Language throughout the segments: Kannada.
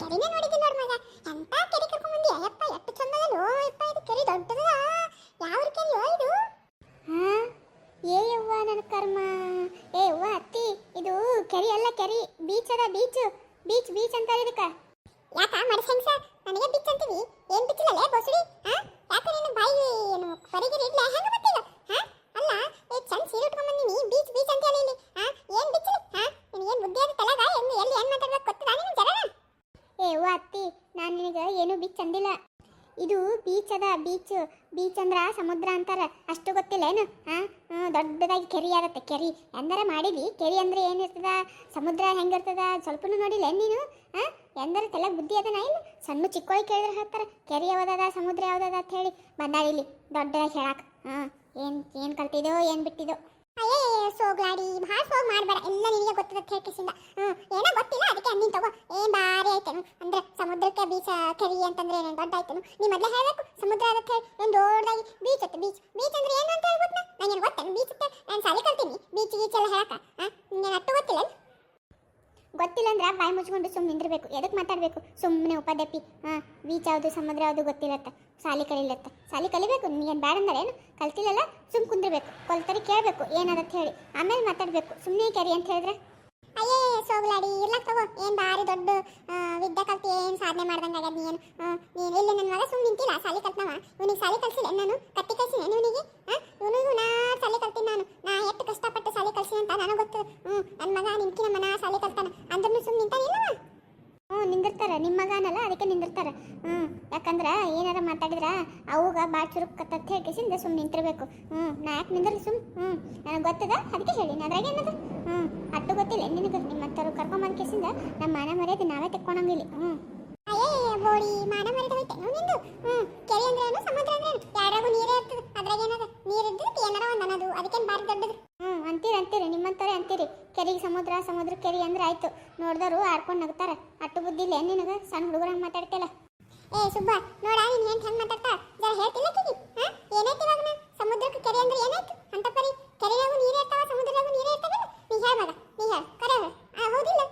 ಕೆರಿನೇ ನೋಡಿದ್ದಿಲ್ಲ ನೋಡ್ ಮಗ. ಎಂತ ಕೆರೆ ಕರ್ಕೊಂಡ್ ಬಂದಿ ಅಯ್ಯಪ್ಪ ಎಷ್ಟು ಚಂದದಲ್ಲೋ, ಯಪ್ಪ, ಇದು ಕೆರೆ ದೊಡ್ಡದ? ಯಾವ ಕೆರಿಯೋ ಇದು? ಹಾ? ಏ ಯವ್ವ ನನ್ನ ಕರ್ಮ. ಏ ಯವ್ವ, ಅತ್ತಿ, ಇದು ಕೆರೆ ಅಲ್ಲ ಕೆರೆ ಬೀಚ್ ಅದ ಬೀಚ್. ಬೀಚ್ ಬೀಚ್ ಅಂತಾರೆ ಇದಕ್ಕ. ಯಾಕ, ಮಡಸಂಗ್ಸ? ನನಗೆ ಬೀಚ್ ಅಂತೀವಿ ಏನ್ ಬೀಚ್ ಅಲ್ಲೇ ಬೋಸಡಿ ಹಾ ಯಾಕ ನೀನು ಬಾಯಿ ಏನು ಪರಿಗಿರಿ ಇಡ್ಲ ಹೆಂಗ ಬರ್ತೀಗ ಹಾ ಅಲ್ಲ ಏ ಚಂದ ಸೀರೆ ಉಟ್ಕೊಂಡ್ ಬಂದಿನಿ ಬೀಚ್ ಬೀಚ್ ಅಂತ ಹೇಳಿ ಇಲ್ಲಿ ಹಾ ಏನ್ ಬೀಚ್ ಹಾ ನಿನಗೇನ್ ಬುದ್ಧಿ ಅದು ತಲೆಗ ಎಲ್ಲಿ ಎಲ್ಲಿ ಏನ್ ಮಾತಾಡ್ಬೇಕು ಗೊತ್ತದ ನಿನಗೆ ಜರನ ಏ ಅವ್ವ ಅತ್ತಿ ನಾನು ನಿನಗೆ ಏನು ಬೀಚ್ ಅಂದಿಲ್ಲ ಇದು ಬೀಚ್ ಅದ ಬೀಚ್ ಬೀಚ್ ಅಂದ್ರ ಸಮುದ್ರ ಅಂತಾರ. ಅಷ್ಟು ಗೊತ್ತಿಲ್ಲ ಏನು? ದೊಡ್ಡದಾಗಿ ಕೆರಿ ಆಗತ್ತೆ, ಕೆರಿ. ಎಂದರ ಮಾಡಿದಿ ಕೆರಿ ಅಂದ್ರೆ ಏನಿರ್ತದ ಸಮುದ್ರ ಹೆಂಗಿರ್ತದ ಸ್ವಲ್ಪನೂ ನೋಡಿಲ್ಲ ನೀನು? ಹಾ? ಎಂದರ ತಲೆ ಬುದ್ಧಿ ಅದನ ಇಲ್ಲ? ಸಣ್ಣ ಚಿಕ್ಕೋಳಿ ಕೇಳಿದ್ರೆ ಹೇಳ್ತಾರ, ಕೆರಿ ಯಾವ್ದದ, ಸಮುದ್ರ ಯಾವ್ದದ? ಅಂತ ಹೇಳಿ. ಬಂದಾಳ ಇಲ್ಲಿ, ದೊಡ್ಡದಾಗಿ ಹೇಳಾಕ. ಹಾ, ಏನ್ ಏನ್ ಕಲ್ತಿದೋ ಏನ್ ಬಿಟ್ಟಿದೋ ಅಯ್ಯೇ ಸೋಗ್ಲಾಡಿ ಭಾಳ ಸೋಗ್ ಮಾಡ್ಬಾರ ಎಲ್ಲ ನಿನಗೆ ಗೊತ್ತದ ಹೇಳ್ಕಿಸಿಂದ ಹ್ಞೂ ಏನೋ ಗೊತ್ತಿಲ್ಲ, ಅದಕ್ಕೆ ಅಂದಿನ ತಗೋ. ಏನ್ ಬಾರಿ ಆಯ್ತೇನು ಸಮುದ್ರಕ್ಕೆ ಬೀಚ್, ಕೆರಿ ಅಂತಂದ್ರೆ ಏನೇನು ದೊಡ್ಡ ನೀ ಮೊದಲೇ ಹೇಳಬೇಕು, ಸಮುದ್ರ ಅದಕ್ಕೆ ಹೇಳಿ ದೊಡ್ಡದಾಗಿ ಬೀಚ್ ಅತ್ತು ಬೀಚ್ ಬೀಚ್ ಅಂದ್ರೆ ಏನು ಅಂತ ಹೇಳ್ಬಿಟ್ನ? ಏನು ಗೊತ್ತೇನು ಬೀಚ್ ಅಂತ ನಾನು ಸಾಲಿ ಕಲ್ತೀನಿ ಬೀಚ್ ಗೀಚ್ ಎಲ್ಲ ಹೇಳಕ ನಿಂಗೆ ಅಟ್ಟು ಗೊತ್ತಿಲ್ಲ? ಗೊತ್ತಿಲ್ಲ ಅಂದ್ರೆ ಬಾಯಿ ಮುಚ್ಕೊಂಡು ಸುಮ್ಮನೆ ನಿಂದಿರಬೇಕು. ಎದಕ್ಕೆ ಮಾತಾಡಬೇಕು? ಸುಮ್ಮನೆ ಉಪದಪ್ಪಿ ಹಾಂ ಬೀಚ್ ಯಾವುದು, ಸಮುದ್ರ ಯಾವುದು ಗೊತ್ತಿಲ್ಲತ್ತ ಸಾಲಿ ಕಲಿಲತ್ತ ಸಾಲಿ ಕಲಿಬೇಕು, ನಿನಗೇನು ಬೇಡ ಅಂದ್ರೆ ಏನು? ಕಲ್ತಿಲ್ಲಲ್ಲ ಸುಮ್ಮನೆ ಕುಂದಿರ್ಬೇಕು. ಕೊಲ್ತರಿ ಕೇಳಬೇಕು ಏನದತ್ತ ಹೇಳಿ. ಆಮೇಲೆ ಮಾತಾಡಬೇಕು. ಸುಮ್ಮನೆ ಕೆರಿ ಅಂತ ಹೇಳಿದ್ರೆ? ಅಯ್ಯೇ, ಸೋಗ್ಲಾಡಿ ಇರ್ಲಕ್ ತಗೋ. ಏನ್ ಬಾರಿ ದೊಡ್ಡ ವಿದ್ಯೆ ಕಲ್ತಿ ಏನ್ ಸಾಧನೆ ಮಾಡ್ದಂಗ ಆಗ್ಯದ ನೀನು? ನೀನು, ಇಲ್ಲಿ ನನ್ನ ಮಗ ಸುಮ್ಮನೆ ನಿಂತಿಲ್ಲ, ಸಾಲಿ ಕಲ್ತನವ ಇವನಿಗೆ ಸಾಲಿ ಕಲ್ಸಿಲ್ಲ ನಾನು ಕತ್ತಿ ಕಲ್ಸಿನ ಇವನಿಗೆ ಇವನಿಗೂ ನಾ ಸಾಲಿ ಕಲ್ತೀನಿ ನಾನು ನಾ ಎಷ್ಟು ಕಷ್ಟಪಟ್ಟು ಸಾಲಿ ಕಲ್ಸಿ ಅಂತ ನನಗೆ ಗೊತ್ತು ಹ್ಞೂ ನನ್ನ ಮಗ ನಿಮ್ಕಿನ ಮನ ಸಾಲಿ ಕಲ್ತಾನ ಅಂದ್ರೂ ಸುಮ್ಮನೆ ನಿಂತಾನಿಲ್ಲವ ಹ್ಞೂ ನಿಂದಿರ್ತಾರೆ ನಿಮ್ಮ ಮಗನಲ್ಲ, ಅದಕ್ಕೆ ನಿಂದಿರ್ತಾರೆ. ಹ್ಞೂ ಯಾಕಂದ್ರೆ ಏನಾರ ಮಾತಾಡಿದ್ರ, ಅವಾಗ ಭಾಳ ಚುರುಕ್ ಕತ್ತತ್ ಹೇಳ್ಕೇಸಿಂದ ಸುಮ್ಮನೆ ನಿಂತಿರ್ಬೇಕು. ಹ್ಞೂ ನಾ ಯಾಕೆ ನಿಂದಿರಲಿ ಸುಮ್ ಹ್ಞೂ ನನಗೆ ಗೊತ್ತದ, ಅದಕ್ಕೆ ಹೇಳಿ. ಅದ್ರಾಗ ಏನದ? ಹ್ಞೂ ಅಟ್ಟು ಗೊತ್ತಿಲ್ಲ, ನಿನಗೆ ನಿಮ್ಮಂತರು ಕರ್ಕೊಂಬಂದ್ ಕೇಸಿಂದ ನಮ್ಮ ಮಾನ ಮರ್ಯಾದೆ ನಾವೇ ತೆಕ್ಕೊಂಡಂಗಿಲ್ಲ ಹ್ಞೂ ಅಯ್ಯೇ ಬೋಡಿ ಮಾನ ಮರ್ಯಾದೆ ಹೋಯ್ತೆ. ನಿಂದು. ಹ್ಞೂ ಕೆರೆ ಅಂದ್ರೆ ಏನು ಸಮುದ್ರ ಅಂದ್ರೆ ಏನು ಯಾರಾಗೂ ನೀರೇ ಇರ್ತದೆ, ಅದ್ರಾಗ ಏನದ? ನೀರು ಇದ್ದು ಏನಾರ ಒಂದು ಅನ್ನೋದು ಅದಕ್ಕೇನು ಬಾರಿ ದೊಡ್ಡದು? ಅಂತೀರಿ ಅಂತೀರಿ ನಿಮ್ಮಂತಾರೆ ಅಂತೀರಿ. ಕೆರೆಗೆ ಸಮುದ್ರ ಸಮುದ್ರ ಕೆರಿ ಅಂದ್ರೆ ಆಯ್ತು. ನೋಡಿದವರು ಆಡ್ಕೊಂಡು ನಗ್ತಾರೆ. ಅಟ್ಟು ಬುದ್ಧಿ ಇಲ್ಲ ನಿನಗೆ? ಸಣ್ಣ ಹುಡುಗರಂಗೆ ಮಾತಾಡ್ತಿಲ್ಲ ಏ ಸುಬ್ಬ ನೋಡ ನೀನು ಏನ್ ಹೆಂಗ್ ಮಾತಾಡ್ತಾ? ಜರ ಹೇಳ್ತಿಲ್ಲ ಕಿಗಿ ಹಾ? ಏನಾಯ್ತು ಇವಾಗ ಸಮುದ್ರಕ್ಕೆ ಕೆರೆ ಅಂದ್ರೆ ಏನಾಯ್ತು? ಅಂತ ಪರಿ. ಕೆರೆಯಾಗೂ ನೀರೇ ಇರ್ತಾವ ಸಮುದ್ರದಾಗೂ ನೀರೇ ಇರ್ತಾವ ನೀ ಹೇಳ್ ಮಗ ನೀ ಹೇಳ. ಕರೆ ಆ ಹೌದಿಲ್ಲ.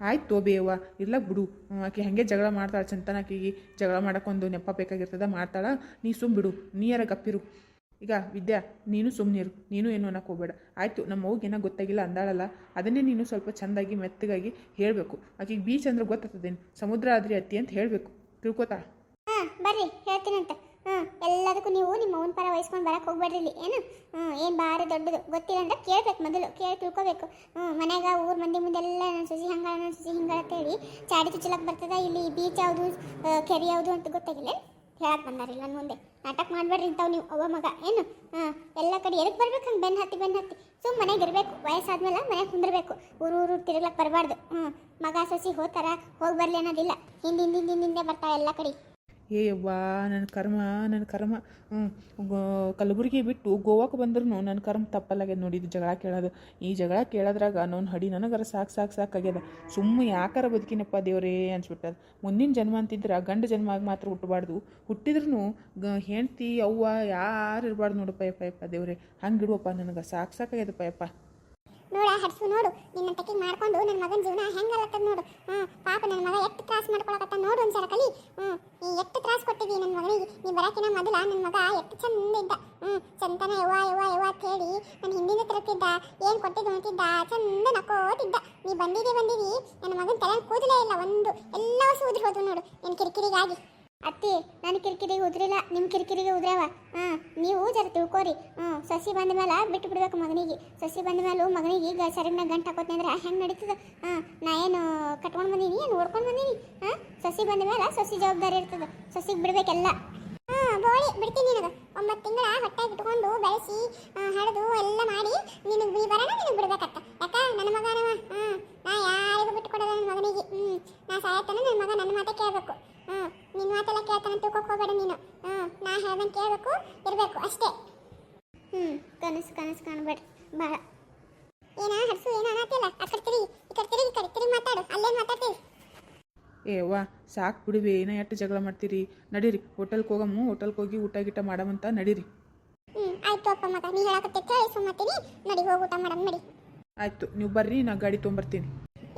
ಆಯ್ತು ತೋಬೇಯವ್ವ ಇಲ್ಲ ಬಿಡು. ಆಕೆ ಹಾಗೆ ಜಗಳ ಮಾಡ್ತಾಳೆ ಚಂತನ ಆಕೆಗೆ. ಜಗಳ ಮಾಡೋಕ್ಕೊಂದು ನೆಪ ಬೇಕಾಗಿರ್ತದ ಮಾಡ್ತಾಳ. ನೀ ಸುಮ್ಮ ಬಿಡು ನೀಯರ ಗಪ್ಪಿರು? ಈಗ ವಿದ್ಯಾ, ನೀನು ಸುಮ್ಮನಿರು ನೀನು ಏನು ಅನ್ನೋಕೆ ಹೋಗ್ಬೇಡ. ಆಯಿತು, ನಮ್ಮ ಏನೋ ಗೊತ್ತಾಗಿಲ್ಲ, ಅಂದಾಳಲ್ಲ. ಅದನ್ನೇ ನೀನು ಸ್ವಲ್ಪ ಚೆಂದಾಗಿ, ಮೆತ್ತಗಾಗಿ ಹೇಳಬೇಕು. ಆಕೆಗೆ ಬೀಚ್ ಅಂದ್ರೆ ಗೊತ್ತಾಗ್ತದೇನು? ಸಮುದ್ರ, ಆದ್ರಿ ಅತ್ತಿ ಅಂತ ಹೇಳಬೇಕು. ತಿಳ್ಕೊತಾ? ಹಾಂ, ಬರ್ರಿ, ಹೇಳ್ತೀನಂತ. ಹ್ಞೂ ಎಲ್ಲದಕ್ಕೂ ನೀವು ನಿಮ್ಮ ಅವನ ಪರ ವಹಿಸ್ಕೊಂಡು ಬರಕ್ಕೆ ಹೋಗ್ಬೇಡ್ರಿ ಇಲ್ಲಿ. ಏನು? ಹ್ಞೂ ಏನು ಭಾರಿ ದೊಡ್ಡದು. ಗೊತ್ತಿಲ್ಲ ಅಂದ್ರೆ ಕೇಳ್ಬೇಕು ಮೊದಲು, ಕೇಳಿ ತಿಳ್ಕೊಬೇಕು. ಹ್ಞೂ ಮನ್ಯಾಗ ಊರು ಮಂದಿ ಮುಂದೆಲ್ಲ ನನ್ನ ಸುಸಿ ಹಂಗಾರ ನನ್ನ ಸುಸಿ ಹಿಂಗ ಅಂತ ಹೇಳಿ ಚಾಡಿ ಚುಚ್ಚಲಕ್ಕೆ ಬರ್ತದ, ಇಲ್ಲಿ ಬೀಚ್ ಯಾವುದು ಕೆರೆ ಯಾವುದು ಅಂತ ಗೊತ್ತಾಗಿಲ್ಲ. ಹೇಳಕ್ಕೆ ಬಂದಾರಿಲ್ಲ ನನ್ನ ಮುಂದೆ. ನಾಟಕ ಮಾಡ್ಬಾರ್ರಿ ಇಂಥವು ನೀವು. ಅವ್ವ ಮಗ. ಏನು? ಹಾಂ, ಎಲ್ಲ ಕಡೆ ಎದಕ್ಕೆ ಬರ್ಬೇಕು ಹಂಗೆ ಬೆನ್ನು ಹತ್ತಿ ಬೆನ್ನು ಹತ್ತಿ? ಸುಮ್ ಮನೆಗೆ ಇರಬೇಕು. ವಯಸ್ಸಾದ್ಮೇಲೆ ಮನೆಗೆ ಕುಂದಿರಬೇಕು. ಊರು ಊರು ತಿರುಗ್ಲಕ್ಕೆ ಬರಬಾರ್ದು. ಹ್ಞೂ ಮಗ ಸೊಸಿ ಹೋಗ್ತಾರ ಹೋಗಿ ಬರಲಿ ಅನ್ನೋದಿಲ್ಲ. ಹಿಂದಿಂದ ಹಿಂದಿಂದ ಹಿಂದೆ ಬರ್ತಾವ ಎಲ್ಲ ಕಡೆ. ಏ ಯವ್ವ ನನ್ನ ಕರ್ಮ ನನ್ನ ಕರ್ಮ. ಕಲಬುರಗಿ ಬಿಟ್ಟು ಗೋವಾಕ್ಕೆ ಬಂದ್ರೂ ನನ್ನ ಕರ್ಮ ತಪ್ಪಲ್ಲಾಗ್ಯದ ನೋಡಿ, ಇದು ಜಗಳ ಕೇಳೋದು. ಈ ಜಗಳ ಕೇಳೋದ್ರಾಗ ನನ್ನ ಹಡಿ ನನಗರ ಸಾಕು ಸಾಕು ಸಾಕಾಗ್ಯದ ಸುಮ್ಮ ಯಾಕಾರ ಬದುಕಿನಪ್ಪ ದೇವರೇ ಅನ್ಸ್ಬಿಟ್ಟದ. ಮುಂದಿನ ಜನ್ಮ ಅಂತಿದ್ರೆ ಗಂಡ ಜನ್ಮ ಆಗಿ ಮಾತ್ರ ಹುಟ್ಟಬಾರ್ದು. ಹುಟ್ಟಿದ್ರೂ ಗ, ಹೆಂಡ್ತಿ, ಅವ್ವ ಯಾರು ಇರಬಾರ್ದು ನೋಡಪ್ಪ ಯಪ್ಪ ಯಪ್ಪ ದೇವ್ರೆ. ಹಂಗೆ ಇಡುವಪ್ಪ ನನಗೆ ಸಾಕು ಸಾಕಾಗ್ಯದಪ್ಪ ಯಪ್ಪ ನೋಡ ಹಡ್ಸು ನೋಡು. ನಿನ್ನ ತಕ್ಕಿ ಮಾಡ್ಕೊಂಡು ನನ್ನ ಮಗನ ಜೀವನ ಹೆಂಗಲ್ಲತ್ತದ ನೋಡು. ಹ್ಮ್, ಪಾಪ ನನ್ನ ಮಗ ಎಷ್ಟು ತ್ರಾಸ್ ಮಾಡ್ಕೊಳಕತ್ತ ನೋಡು ಒಂದ್ಸಲ ಕಲಿ ಹ್ಮ್ ನೀ ಎಷ್ಟು ತ್ರಾಸ್ ಕೊಟ್ಟಿದಿ ನನ್ನ ಮಗನಿಗೆ? ನೀ ಬರಕಿನ ಮೊದಲ ನನ್ನ ಮಗ ಎಷ್ಟು ಚಂದ ಇದ್ದ. ಹ್ಮ್ ಚಂತನ ಯವ್ವ ಯವ್ವ ಯವ್ವ ಅಂತ ಹೇಳಿ ನನ್ನ ಹಿಂದಿನ ತಿರುಗ್ತಿದ್ದ, ಏನು ಕೊಟ್ಟಿದ್ದು ಉಣ್ತಿದ್ದ ಚಂದ ನಕ್ಕೋತಿದ್ದ. ನೀ ಬಂದಿದಿ ಬಂದಿದಿ ನನ್ನ ಮಗನ ತಲೆ ಕೂದಲೇ ಇಲ್ಲ ಒಂದು. ಎಲ್ಲವೂ ಸೂದ್ರಿ ಹೋದ್ವು ನೋಡು, ನಿನ್ ಕಿರಿಕಿರಿಗಾಗಿ. ಅತ್ತಿ ನನ್ನ ಕಿರಿಕಿರಿಗೆ ಉದ್ರಿಲ್ಲ ನಿಮ್ಮ ಕಿರಿಕಿರಿಗೆ ಉದ್ರವ. ಹಾಂ, ನೀವು ಜರ ತಿಳ್ಕೋರಿ. ಹ್ಞೂ, ಸಸಿ ಬಂದ ಮೇಲೆ ಬಿಟ್ಟು ಬಿಡ್ಬೇಕು ಮಗನಿಗೆ. ಸಸಿ ಬಂದ ಮೇಲೆ ಮಗನಿಗೆ ಈಗ ಸರಿಗ್ನ ಗಂಟು ಹಾಕೋತೀನಿ ಅಂದ್ರೆ ಹೆಂಗೆ ನಡೀತದ? ಹಾಂ, ನಾ ಏನು ಕಟ್ಕೊಂಡು ಬಂದೀನಿ, ಏನು ಓಡ್ಕೊಂಡು ಬಂದೀನಿ? ಹಾಂ, ಸಸಿ ಬಂದ ಮೇಲೆ ಸಸಿ ಜವಾಬ್ದಾರಿ ಇರ್ತದ. ಸಸಿಗೆ ಬಿಡ್ಬೇಕೆಲ್ಲ. ಹಾಂ ಬೋಳಿ ಬಿಡ್ತೀನಿ ನಿನಗೆ. ಒಂಬತ್ತು ತಿಂಗಳ ಹೊಟ್ಟೆಗೆ ಇಟ್ಕೊಂಡು ಬೆಳೆಸಿ ಹಡಿದು ಎಲ್ಲ ಮಾಡಿ ನಿನಗೆ ನೀ ಬರೋಣ ನಿನಗೆ ಬಿಡ್ಬೇಕತ್ತ. ಯಾಕ? ನನ್ನ ಮಗನವ? ಹಾಂ ನಾ ಯಾರಿಗೂ ಬಿಟ್ಟು ಕೊಡೋದ ನನ್ನ ಮಗನಿಗೆ. ಹ್ಞೂ, ನಾ ಸಾಯತನ ನನ್ನ ಮಗ ನನ್ನ ಮಾತೇ ಕೇಳಬೇಕು ಹ್ಞೂ ನಿನ್ನ ಮಾತೆಲ್ಲ ಕೇಳ್ತಾನೆ ತಿಳ್ಕೊಕ್ ಹೋಗ್ಬೇಡ ನೀನು ಹ್ಞೂ ನಾ ಕೇಳಬೇಕು ಇರಬೇಕು ಅಷ್ಟೇ. ಹ್ಞೂ ಕನಸು ಕನಸು ಕಾಣಬೇಡ ಭಾಳ ಏನ ಹರ್ಸು ಏನ ಅನ್ನತ್ತಿಲ್ಲ ಆ ಕಡೆ ತಿರುಗಿ ಈ ಕಡೆ ತಿರುಗಿ ಈ ಕಡೆ ತಿರುಗಿ ಮಾತಾಡು ಅಲ್ಲೇ ಮಾತಾಡ್ತೀವಿ ಏವ ಸಾಕು ಬಿಡುವೆ ಏನ ಎಷ್ಟು ಜಗಳ ಮಾಡ್ತೀರಿ? ನಡೀರಿ ಹೋಟೆಲ್ಗೆ ಹೋಗಮ್ಮು ಹೋಟೆಲ್ಗೆ ಹೋಗಿ ಊಟ ಗೀಟ ಮಾಡಮಂತ ನಡೀರಿ. ಹ್ಞೂ ಆಯ್ತು ಅಪ್ಪ ಮಗ ನೀ ಹೇಳಕತ್ತೆ ಕೇಳಿ ಸುಮ್ಮತ್ತೀನಿ ನಡಿ ಹೋಗಿ ಊಟ ಮಾಡಮ್ ನಡಿ. ಆಯಿತು ನೀವು ಬರ್ರಿ ನಾ ಗಾಡಿ ತೊಗೊಂಬರ್ತೀನಿ.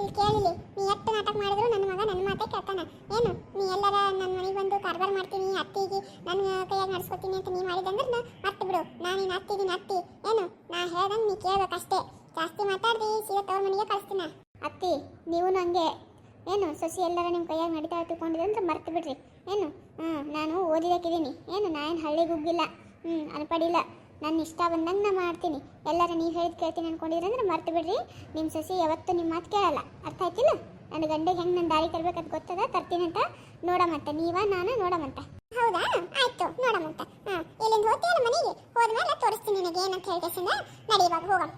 ಇಲ್ಲಿ ಕೇಳಿಲಿ ನೀ ಎಷ್ಟು ನಾಟಕ ಮಾಡಿದ್ರು ನನ್ನ ಮಗ ನನ್ನ ಮಾತೇ ಕೇಳ್ತಾನೆ. ಏನು? ನೀ ಎಲ್ಲರ ನನ್ನ ಮನೆಗೆ ಬಂದು ಕಾರ್ಬಾರ್ ಮಾಡ್ತೀನಿ, ಅತ್ತಿಗೆ ನನ್ನ ಕೈಯಾಗ ನಡೆಸ್ಕೊತೀನಿ ಅಂತ ನೀ ಮಾಡಿದಂದ್ರೆ ನಾ ಮತ್ತೆ ಬಿಡು. ನಾನು ನಿನ್ನ ಅತ್ತಿದ್ದೀನಿ ಅತ್ತಿ. ಏನು? ನಾ ಹೇಳ್ದಂಗೆ ನೀ ಕೇಳ್ಬೇಕಷ್ಟೇ. ಜಾಸ್ತಿ ಮಾತಾಡ್ದಿ, ಸೀದಾ ತವ್ರ ಮನೆಗೆ ಕಳಿಸ್ತೀನ. ಅತ್ತಿ ನೀವು ನನಗೆ ಏನು? ಸೊಸಿ ಎಲ್ಲರ ನಿಮ್ಮ ಕೈಯಾಗ ನಡೀತಾ ತಿಳ್ಕೊಂಡಿದೆ ಅಂದ್ರೆ ಮರ್ತು ಬಿಡ್ರಿ. ಏನು? ಹ್ಞೂ ನಾನು ಓದಿದಕ್ಕಿದ್ದೀನಿ. ಏನು? ನಾನು ಹಳ್ಳಿಗೆ ಹೋಗಿಲ್ಲ ಹ್ಞೂ ಅನ್ಪಡಿಲ್ಲ. ನನ್ನ ಇಷ್ಟ ಬಂದಂಗೆ ನಾ ಮಾಡ್ತೀನಿ. ಎಲ್ಲರ ನೀವು ಹೇಳಿದ್ ಕೇಳ್ತೀನಿ ಅಂದ್ಕೊಂಡಿದ್ರೆ ಅಂದ್ರೆ ಮರ್ತು ಬಿಡ್ರಿ. ನಿಮ್ಮ ಸಸಿ ಯಾವತ್ತೂ ನಿಮ್ಮ ಮಾತು ಕೇಳಲ್ಲ. ಅರ್ಥ ಆಯ್ತಿಲ್ಲ? ನನ್ನ ಗಂಡಿಗೆ ಹೆಂಗೆ ನನ್ನ ದಾರಿ ತರ್ಬೇಕಂತ ಗೊತ್ತದ? ತರ್ತೀನಂತ ನೋಡಮಂತ. ನೀವ, ನಾನು ನೋಡಮಂತ. ಹೌದಾ? ಆಯ್ತು, ನೋಡಮಂತ. ಹಾಂ ಇಲ್ಲಿಂದ ಹೋಗ್ತೀಯಲ್ಲ ಮನೆಗೆ? ಹೋದ್ಮೇಲೆ ತೋರಿಸ್ತೀನಿ ನಿನಗೆ. ಏನಂತ ಹೇಳ್ಕೇಸಿಂದ ನಡಿ ಹೋಗಮ್